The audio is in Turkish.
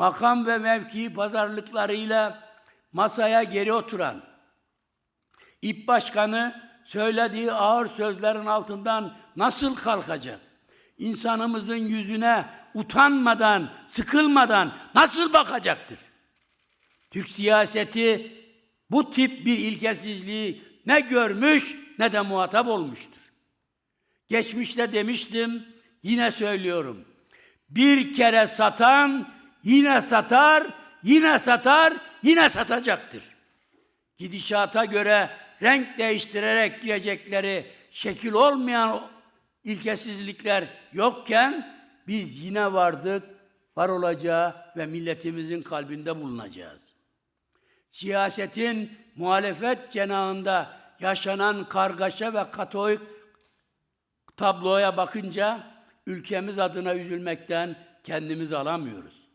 makam ve mevki pazarlıklarıyla masaya geri oturan, İP Başkanı söylediği ağır sözlerin altından nasıl kalkacak? İnsanımızın yüzüne utanmadan, sıkılmadan nasıl bakacaktır? Türk siyaseti bu tip bir ilkesizliği ne görmüş ne de muhatap olmuştur. Geçmişte demiştim, yine söylüyorum. Bir kere satan yine satar, yine satar, yine satacaktır. Gidişata göre renk değiştirerek girecekleri şekil olmayan ilkesizlikler yokken biz yine vardık, var olacağı ve milletimizin kalbinde bulunacağız. Siyasetin muhalefet cenahında yaşanan kargaşa ve katolik tabloya bakınca ülkemiz adına üzülmekten kendimizi alamıyoruz.